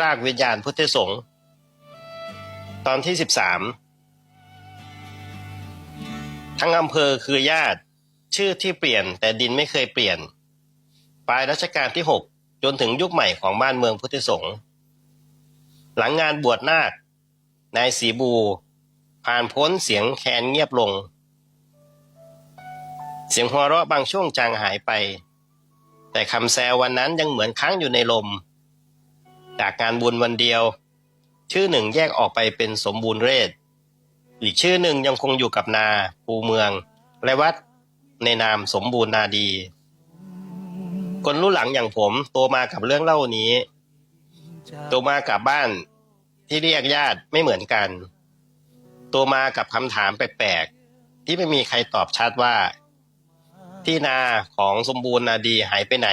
รากวิญญาณพุทธสงฆ์ตอนที่สิบสามทั้งอำเภอคือญาติ ชื่อที่เปลี่ยนแต่ดินไม่เคยเปลี่ยน ปลายรัชกาลที่หกจนถึงยุคใหม่ของบ้านเมืองพุทธสงฆ์หลังงานบวชนาคนายสีบู ผ่านพ้นเสียงแคนเงียบลง เสียงหัวเราะบางช่วงจางหายไป แต่คำแซววันนั้นยังเหมือนค้างอยู่ในลม จากงานบุญวันเดียว ชื่อหนึ่งแยกออกไปเป็นสมบูรณ์เรศ อีกชื่อหนึ่งยังคงอยู่กับนาภูเมือง และวัดในนามสมบูรณ์นาดี คนรุ่นหลังอย่างผมโตมากับเรื่องเล่านี้ โตมากับบ้านที่เรียกญาติไม่เหมือนกัน โตมากับคำถามแปลกๆ ที่ไม่มีใครตอบชัดว่า ที่นาของสมบูรณ์นาดีหายไปไหน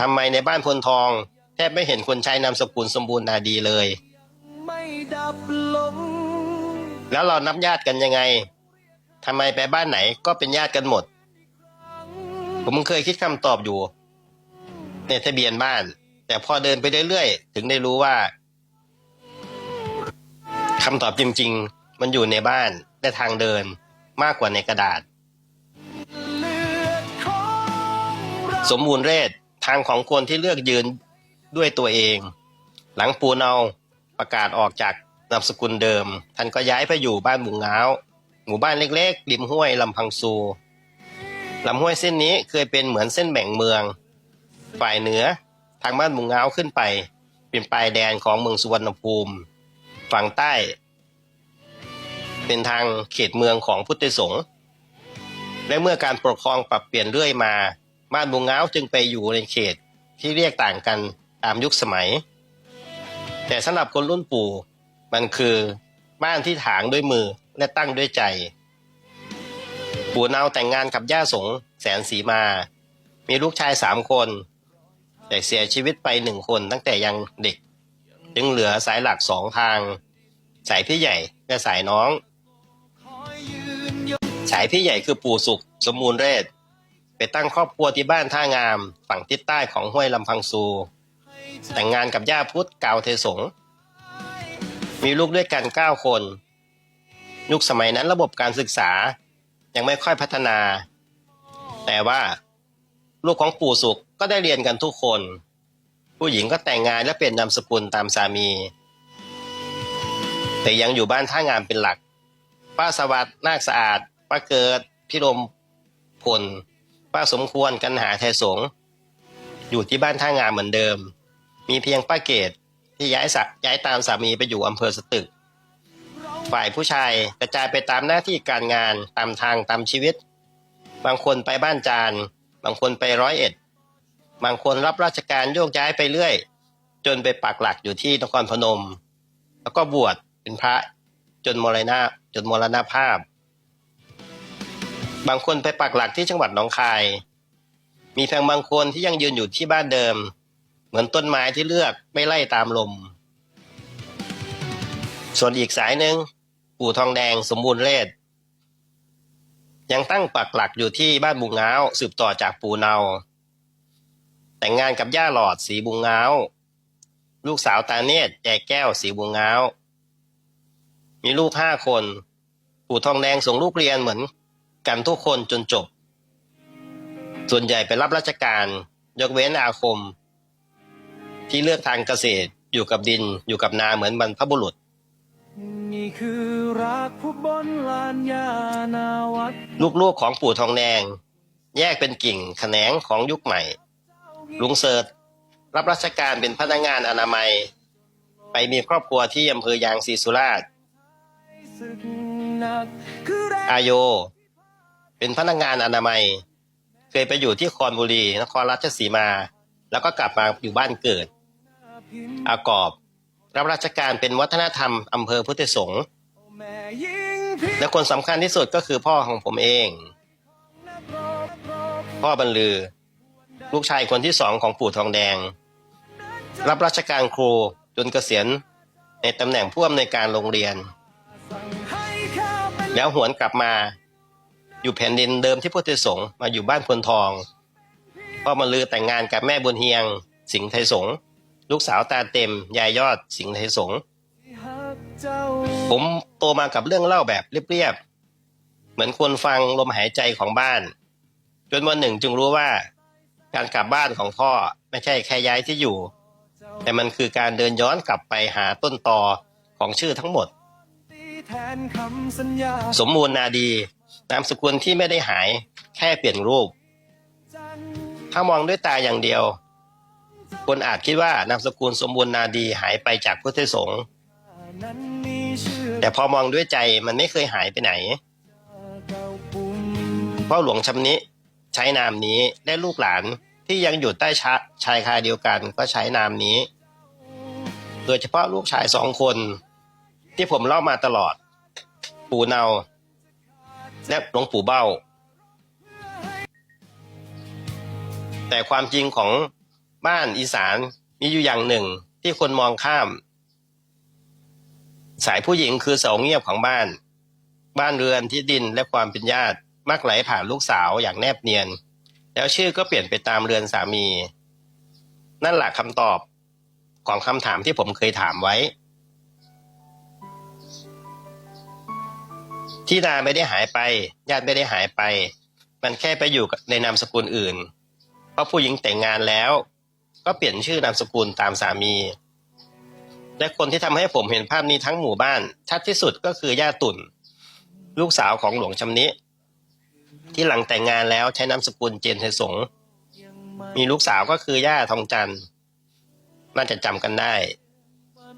ทำไมในบ้านพลทอง แทบไม่เห็นคนใช้นามสกุลสมบูรณ์นาดีเลยไม่ดับลงแล้วเรานับญาติกันยังไงทำไมไปบ้านไหนก็เป็นญาติกันหมด ผมเคยคิดคำตอบอยู่ ในทะเบียนบ้าน แต่พอเดินไปเรื่อยๆถึงได้รู้ว่าคำตอบจริง ๆ มันอยู่ในบ้านและทางเดินมากกว่าในกระดาษ สมบูรณ์เรศ ทางของคนที่เลือกยืนด้วยตัวเอง หลังปูเนาประกาศออกจากนามสกุลเดิม ท่านก็ย้ายไปอยู่บ้านหมู่ง้าว หมู่บ้านเล็กๆริมห้วยลำพังซูลำห้วยเส้นนี้เคยเป็นเหมือนเส้นแบ่งเมือง ฝ่ายเหนือทางบ้านหมู่ง้าวขึ้นไป เป็นปลายแดนของเมืองสุวรรณภูมิ ฝั่งใต้ เป็นทางเขตเมืองของพุทธสงฆ์และเมื่อการปกครองปรับเปลี่ยนเรื่อยมา บ้านบุงเง้าจึงไปอยู่ในเขตที่เรียกต่างกันตามยุคสมัย แต่สำหรับคนรุ่นปู่มันคือบ้านที่ถางด้วยมือและตั้งด้วยใจ ปู่เนาแต่งงานกับย่าสงแสนสีมา มีลูกชายสามคน แต่เสียชีวิตไปหนึ่งคนตั้งแต่ยังเด็ก จึงเหลือสายหลักสองทาง สายพี่ใหญ่และสายน้อง สายพี่ใหญ่คือปู่สุขสมมูลเรศ ไปตั้งครอบครัวที่บ้านท่างาม ฝั่งทิศใต้ของห้วยลำพังซู แต่งงานกับย่าพุทธกาวเทสง มีลูกด้วยกันเก้าคน ยุคสมัยนั้นระบบการศึกษายังไม่ค่อยพัฒนา แต่ว่าลูกของปู่สุขก็ได้เรียนกันทุกคน ผู้หญิงก็แต่งงานและเปลี่ยนนามสกุลตามสามี แต่ยังอยู่บ้านท่างามเป็นหลัก ป้าสวัสดิ์นาคสะอาดป้าเกิด พิรมพล ป้าสมควรกันหาไทยสงอยู่ที่บ้านท่างามเหมือนเดิม มีเพียงป้าเกตที่ย้ายสักย้ายตามสามีไปอยู่อำเภอสตึก ฝ่ายผู้ชายกระจายไปตามหน้าที่การงานตามทางตามชีวิต บางคนไปบ้านจาน บางคนไปร้อยเอ็ด บางคนรับราชการโยกย้ายไปเรื่อย จนไปปักหลักอยู่ที่นครพนม แล้วก็บวชเป็นพระจนมรณะจนมรณภาพ บางคนไปปักหลักที่จังหวัดหนองคาย มีเพียงบางคนที่ยังยืนอยู่ที่บ้านเดิม เหมือนต้นไม้ที่เลือกไม่ไล่ตามลม ส่วนอีกสายหนึ่งปู่ทองแดงสมบูรณ์เรศยังตั้งปักหลักอยู่ที่บ้านบุงงาสืบต่อจากปู่เนา แต่งงานกับย่าหลอดสีบุงงาลูกสาวตาเนตรแจแก้วสีบุงงามีลูกห้าคน ปู่ทองแดงส่งลูกเรียนเหมือน กันทุกคนจนจบ ส่วนใหญ่ไปรับราชการ ยกเว้นอาคม ที่เลือกทางเกษตรอยู่กับดินอยู่กับนาเหมือนบรรพบุรุษ นี่คือรักผู้บนลานยานาวัดลูกๆของปู่ทองแดงแยกเป็นกิ่งแขนงของยุคใหม่ ลุงเสิร์ตรับราชการเป็นพนักงานอนามัย ไปมีครอบครัวที่อำเภอยางศรีสุราษฎร์ศึกหนักคือแรงอาโย เป็นพนักงานอนามัย เคยไปอยู่ที่คอนบุรี นครราชสีมา แล้วก็กลับมาอยู่บ้านเกิด อากอบ รับราชการเป็นวัฒนธรรมอำเภอพุทธสงฆ์แม่งและคนสำคัญที่สุดก็คือพ่อของผมเอง พ่อบรรลือ ลูกชายคนที่สองของปู่ทองแดง รับราชการครูจนเกษียณในตำแหน่งผู้อำนวยการโรงเรียนสั่งให้ข้าเป็นแล้วหวนกลับมา อยู่แผ่นดินเดิมที่พุทธสงฆ์มาอยู่บ้านพลทองพ่อบรรลือแต่งงานกับแม่บุญเฮียง สิงห์ไทยสงฆ์ลูกสาวตาเต็มยายยอดสิงห์ไทยสงฆ์ผมโตมากับเรื่องเล่าแบบเรียบๆเหมือนคนฟังลมหายใจของบ้าน จนวันหนึ่งจึงรู้ว่า การกลับบ้านของพ่อไม่ใช่แค่ย้ายที่อยู่ แต่มันคือการเดินย้อนกลับไปหาต้นตอของชื่อทั้งหมดสัญญาสมมูลนาดี นามสกุลที่ไม่ได้หายแค่เปลี่ยนรูป ถ้ามองด้วยตาอย่างเดียว คนอาจคิดว่านามสกุลสมบูรณ์นาดีหายไปจากพุทธสงฆ์แต่พอมองด้วยใจมันไม่เคยหายไปไหนเก่าปุ่มพ่อหลวงชำนิใช้นามนี้และลูกหลานที่ยังอยู่ใต้ชะชายคาเดียวกันก็ใช้นามนี้ โดยเฉพาะลูกชายสองคน ที่ผมเล่ามาตลอด ปู่เนา และหลวงปู่เบ้า แต่ความจริงของบ้านอีสานมีอยู่อย่างหนึ่งที่คนมองข้าม สายผู้หญิงคือเสาเงียบของบ้าน บ้านเรือนที่ดินและความเป็นญาติมักไหลผ่านลูกสาวอย่างแนบเนียน แล้วชื่อก็เปลี่ยนไปตามเรือนสามี นั่นแหละคำตอบของคำถามที่ผมเคยถามไว้ ที่นาไม่ได้หายไป ญาติไม่ได้หายไป มันแค่ไปอยู่ในนามสกุลอื่น เพราะผู้หญิงแต่งงานแล้ว ก็เปลี่ยนชื่อนามสกุลตามสามี และคนที่ทำให้ผมเห็นภาพนี้ทั้งหมู่บ้าน ชัดที่สุดก็คือย่าตุ่น ลูกสาวของหลวงชำนิ ที่หลังแต่งงานแล้วใช้นามสกุลเจนไทยสง มีลูกสาวก็คือย่าทองจันทร์น่าจะจำกันได้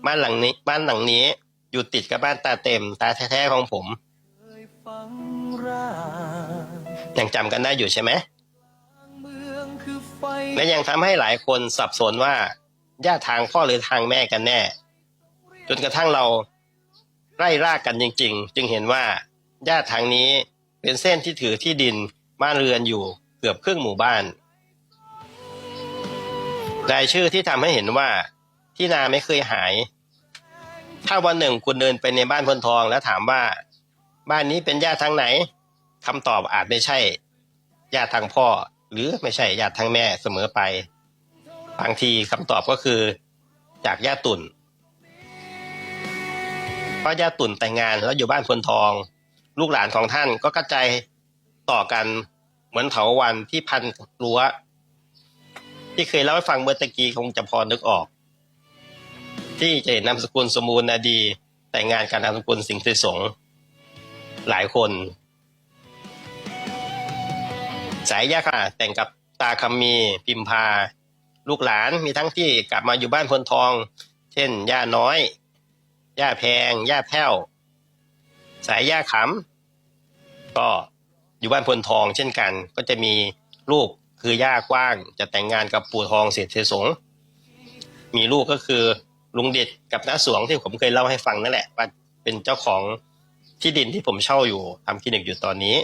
บ้านหลังนี้ บ้านหลังนี้อยู่ติดกับบ้านตาเต็ม ตาแท้ๆของผม ยฟังร่างยังจำกันได้อยู่ใช่ไหมเมืองคือไฟและยังทำให้หลายคนสับสนว่าญาติทางพ่อหรือทางแม่กันแน่ จนกระทั่งเราไล่รากกันจริง ๆ จึงเห็นว่าญาติทางนี้เป็นเส้นที่ถือที่ดินบ้านเรือนอยู่เกือบครึ่งหมู่บ้านรายชื่อที่ทำให้เห็นว่าที่นาไม่เคยหาย ถ้าวันหนึ่งคุณเดินไปในบ้านพลทองแล้วถามว่า บ้านนี้เป็นญาติทางไหนคำตอบอาจไม่ใช่ ญาติทางพ่อ หรือไม่ใช่ญาติทางแม่เสมอไป บางทีคำตอบก็คือ จากญาติตุ่นเพราะญาติตุ่นแต่งงานแล้วอยู่บ้านพลทอง ลูกหลานของท่านก็กระจายต่อกันเหมือนเถาวันที่พันรั้วที่เคยเล่าให้ฟังเมื่อตะกี้คงจะพอนึกออก ที่จะเห็นนามสกุลสมบูรณ์นาดี แต่งงานกับนามสกุลสิงห์สงฆ์ หลายคนสายยาค่ะ แต่งกับตาคำมีพิมพา ลูกหลานมีทั้งที่กลับมาอยู่บ้านพลทอง เช่น ย่าน้อย ย่าแพง ย่าแพ้ว สายย่าขำก็อยู่บ้านพลทองเช่นกัน ก็จะมีลูกคือย่ากว้าง จะแต่งงานกับปู่ทองเศรษฐสงมีลูกก็คือลุงเด็ดกับน้าสวงที่ผมเคยเล่าให้ฟังนั่นแหละว่าเป็นเจ้าของ ที่ดินที่ผมเช่าอยู่ทำคลินิกอยู่ตอนนี้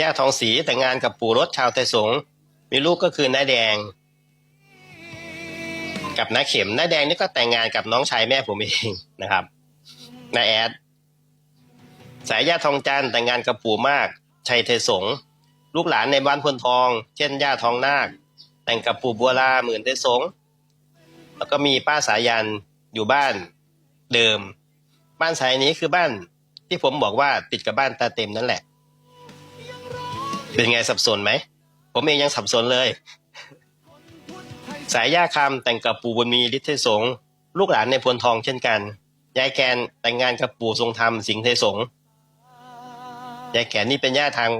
ย่าทองศรีแต่งงานกับปู่รถชาวไทยสงมีลูกก็คือน้าแดง กับน้าเข็มน้าแดงนี่ก็แต่งงานกับน้องชายแม่ผมเองนะครับน้าแอด สายย่าทองจันแต่งงานกับปู่มากชัยไทยสงลูกหลานในบ้านพลทอง เช่นย่าทองนาค แต่งกับปู่บัวลาหมื่นไทยสงแล้วก็มีป้าสายันอยู่บ้าน เดิม บ้านสายนี้คือบ้านที่ผมบอกว่าติดกับบ้านตาเต็มนั่นแหละ เป็นไงสับสนไหม ผมเองยังสับสนเลย สายย่าคำแต่งกับปู่บุญมีฤทธิสงลูกหลานในพลทองเช่นกัน ยายแกนแต่งงานกับปู่ทรงธรรมสิงห์เทสงยายแกนนี่เป็นญาทาง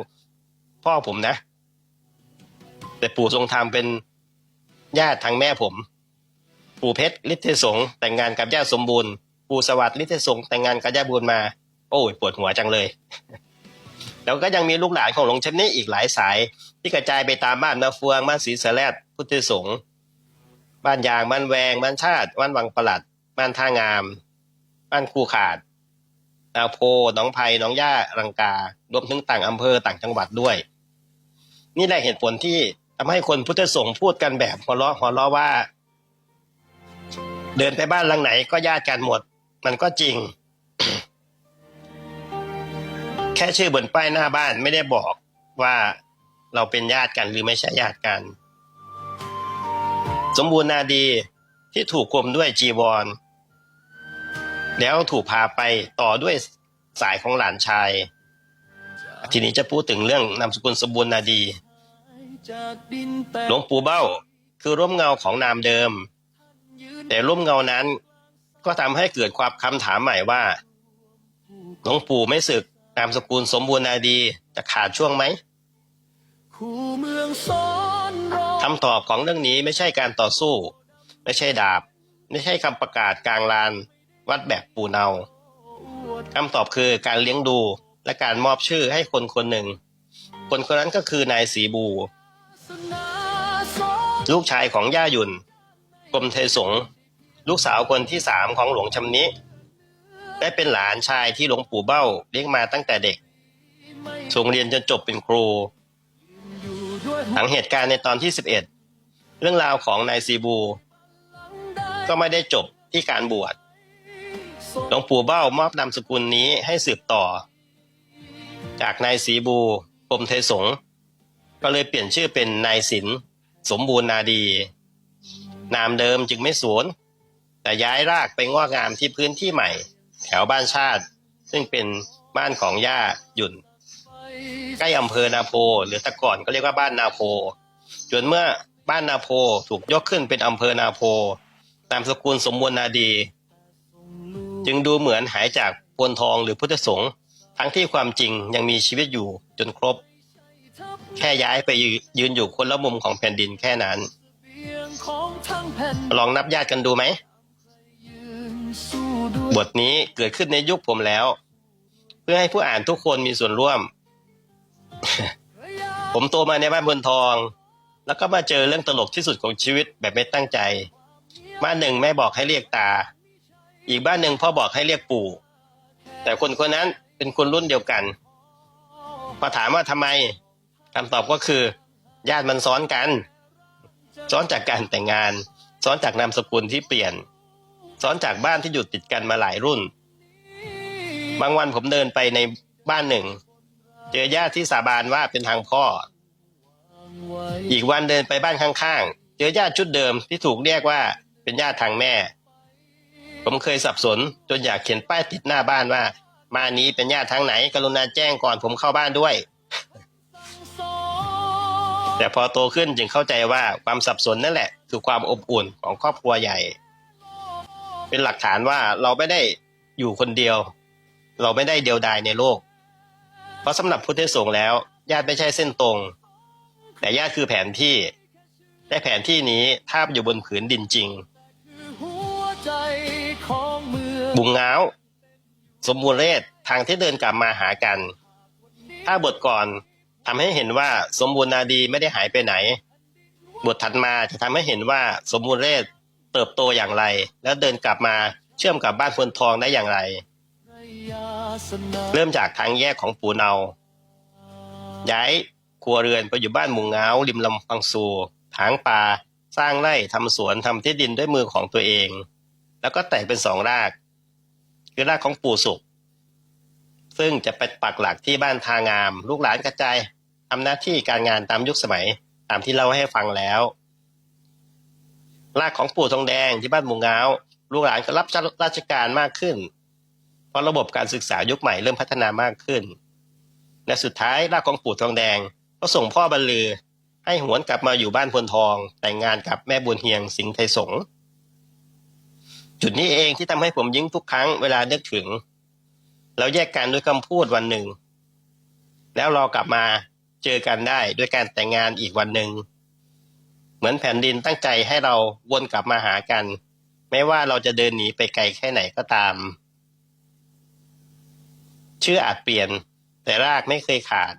พ่อผมนะ แต่ปู่ทรงธรรมเป็นญาติทางแม่ผม ปู่เพชรฤทธิสงแต่งงานกับย่าสมบูรณ์ ปู่สวัสดิ์ฤทธิสงแต่งงานกับย่าบุญมา โอ้ยปวดหัวจังเลย แล้วก็ยังมีลูกหลานของหลวงเชนนี่อีกหลายสาย ที่กระจายไปตามบ้านนาฟืองบ้านศรีสะแลดพุทธสงฆ์บ้านยางบ้านแวง บ้านชาติ บ้านวังประหลัด บ้านท่างาม บ้านคูขาดนาโพหนองไผ่หนองย่ารังการวมถึงต่างอำเภอต่างจังหวัดด้วย นี่แหละเหตุผลที่ทำให้คนพุทธสงฆ์พูดกันแบบหัวเราะหัวเราะว่า เดินไปบ้านหลังไหนก็ญาติกันหมด มันก็จริง แค่ชื่อบนป้ายหน้าบ้านไม่ได้บอกว่าเราเป็นญาติกันหรือไม่ใช่ญาติกัน สมบูรณ์นาดีที่ถูกกลมด้วยจีวร แล้วถูกพาไปต่อด้วยสายของหลานชาย ทีนี้จะพูดถึงเรื่องนามสกุลสมบูรณ์นาดีหลวงปู่เบ้าคือร่มเงาของนามเดิม แต่ร่มเงานั้น ก็ทำให้เกิดความคำถามใหม่ว่าหลวงปู่ไม่สึกนามสกุลสมบูรณ์นาดีจะขาดช่วงไหมคำตอบของเรื่องนี้ไม่ใช่การต่อสู้ ไม่ใช่ดาบ ไม่ใช่คำประกาศกลางลาน วัดแบบปูเนาคำตอบคือการเลี้ยงดูและการมอบชื่อให้คนคนหนึ่ง คนคนนั้นก็คือนายสีบู ลูกชายของย่าหยุ่นกรมเทสง ลูกสาวคนที่สามของหลวงชำนิและเป็นหลานชายที่หลวงปู่เบ้าเลี้ยงมาตั้งแต่เด็กส่งเรียนจนจบเป็นครู หลังเหตุการณ์ในตอนที่ 11 เรื่องราวของนายซีบู ก็ไม่ได้จบที่การบวช หลวงปู่เบ้ามอบนามสกุลนี้ให้สืบต่อ จากนายสีบูกรมเทสงก็เลยเปลี่ยนชื่อเป็นนายศิลสมบูรณาดี นามเดิมจึงไม่สูญ แต่ย้ายรากไปงอกงามที่พื้นที่ใหม่ แถวบ้านชาติ ซึ่งเป็นบ้านของย่าหยุ่น ใกล้อำเภอนาโพ หรือแต่ก่อนก็เรียกว่าบ้านนาโพ จนเมื่อบ้านนาโพถูกยกขึ้นเป็นอำเภอนาโพนามสกุลสมบูรณ์นาดี จึงดูเหมือนหายจากพวนทองหรือพุทธสงฆ์ทั้งที่ความจริงยังมีชีวิตอยู่จนครบ แค่ย้ายไปยืนอยู่คนละมุมของแผ่นดินแค่นั้น ลองนับญาติกันดูไหม บทนี้เกิดขึ้นในยุคผมแล้ว เพื่อให้ผู้อ่านทุกคนมีส่วนร่วม ผมโตมาในบ้านพนทอง แล้วก็มาเจอเรื่องตลกที่สุดของชีวิตแบบไม่ตั้งใจ บ้านหนึ่งแม่บอกให้เรียกตา อีกบ้านหนึ่งพ่อบอกให้เรียกปู่ แต่คนคนนั้นเป็นคนรุ่นเดียวกัน พอถามว่าทำไมคำตอบก็คือญาติมันซ้อนกัน ซ้อนจากการแต่งงาน ซ้อนจากนามสกุลที่เปลี่ยน ซ้อนจากบ้านที่อยู่ติดกันมาหลายรุ่น บางวันผมเดินไปในบ้านหนึ่ง เจอญาติที่สาบานว่าเป็นทางพ่อ อีกวันเดินไปบ้านข้างๆ เจอญาติชุดเดิมที่ถูกเรียกว่าเป็นญาติทางแม่ ผมเคยสับสนจนอยากเขียนป้ายติดหน้าบ้านว่า มานี้เป็นญาติทางไหนกรุณาแจ้งก่อนผมเข้าบ้านด้วย แต่พอโตขึ้นจึงเข้าใจว่าความสับสนนั่นแหละ คือความอบอุ่นของครอบครัวใหญ่ เป็นหลักฐานว่าเราไม่ได้อยู่คนเดียว เราไม่ได้เดียวดายในโลก เพราะสำหรับพุทธสงฆ์แล้ว ญาติไม่ใช่เส้นตรง แต่ญาติคือแผนที่และแผนที่นี้ทาบอยู่บนผืนดินจริงคือหัวใจของเงบุงง้าวสมบูรณ์เรศทางที่เดินกลับมาหากัน ถ้าบทก่อนทำให้เห็นว่าสมบูรณ์นาดีไม่ได้หายไปไหน บทถัดมาจะทำให้เห็นว่าสมบูรณ์เรศ เติบโตอย่างไร แล้วเดินกลับมาเชื่อมกับบ้านพลทองได้อย่างไร เริ่มจากทางแยกของปูเนาย้ายครัวเรือนไปอยู่บ้านมุงเงาริมลำพังซูถางป่าสร้างไร่ทำสวนทำที่ดินด้วยมือของตัวเอง แล้วก็แตกเป็นสองราก คือรากของปู่สุข ซึ่งจะไปปักหลักที่บ้านทางาม ลูกหลานกระจายทำหน้าที่การงานตามยุคสมัยตามที่เล่าให้ฟังแล้ว รากของปู่ทองแดงที่บ้านมุงเงาลูกหลานก็รับราชการมากขึ้น เพราะระบบการศึกษายุคใหม่เริ่มพัฒนามากขึ้น และสุดท้ายรากของปู่ทองแดง ก็ส่งพ่อบรรลือ ให้หวนกลับมาอยู่บ้านพลทอง แต่งงานกับแม่บุญเฮียงสิงห์ไทยสงจุดนี้เองที่ทำให้ผมยิ้มทุกครั้งเวลานึกถึง เราแยกกันด้วยคำพูดวันหนึ่ง แล้วเรากลับมาเจอกันได้ด้วยการแต่งงานอีกวันหนึ่ง เหมือนแผ่นดินตั้งใจให้เราวนกลับมาหากัน ไม่ว่าเราจะเดินหนีไปไกลแค่ไหนก็ตาม ชื่ออาจเปลี่ยน แต่รากไม่เคยขาด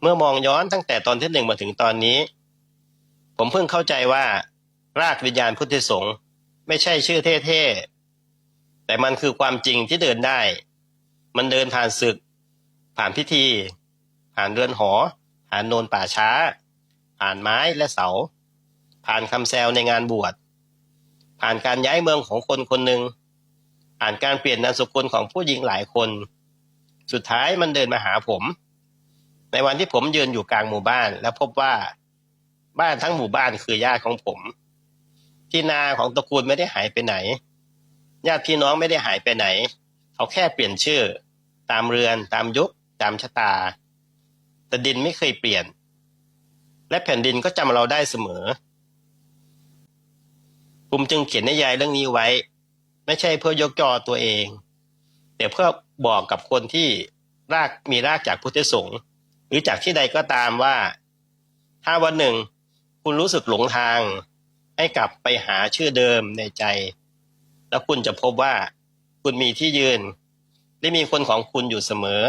เมื่อมองย้อนตั้งแต่ตอนที่หนึ่งมาถึงตอนนี้ ผมเพิ่งเข้าใจว่า รากวิญญาณพุทธสงฆ์ไม่ใช่ชื่อเท่ๆ แต่มันคือความจริงที่เดินได้ มันเดินผ่านศึก ผ่านพิธี ผ่านเรือนหอ ผ่านโนนป่าช้า ผ่านไม้และเสา ผ่านคำแซวในงานบวช ผ่านการย้ายเมืองของคนคนหนึ่งผ่านการเปลี่ยนนามสกุลของผู้หญิงหลายคน สุดท้ายมันเดินมาหาผม ในวันที่ผมยืนอยู่กลางหมู่บ้าน แล้วพบว่า บ้านทั้งหมู่บ้านคือญาติของผม ที่นาของตระกูลไม่ได้หายไปไหน ญาติพี่น้องไม่ได้หายไปไหน เขาแค่เปลี่ยนชื่อ ตามเรือน ตามยุค ตามชะตาแต่ดินไม่เคยเปลี่ยน และแผ่นดินก็จำเราได้เสมอผมจึงเขียนนิยายเรื่องนี้ไว้ ไม่ใช่เพื่อยกจอตัวเอง แต่เพื่อบอกกับคนที่รากมีรากจากพุทธสงฆ์หรือจากที่ใดก็ตามว่า ถ้าวันหนึ่ง คุณรู้สึกหลงทาง ให้กลับไปหาชื่อเดิมในใจ แล้วคุณจะพบว่า คุณมีที่ยืน และมีคนของคุณอยู่เสมอ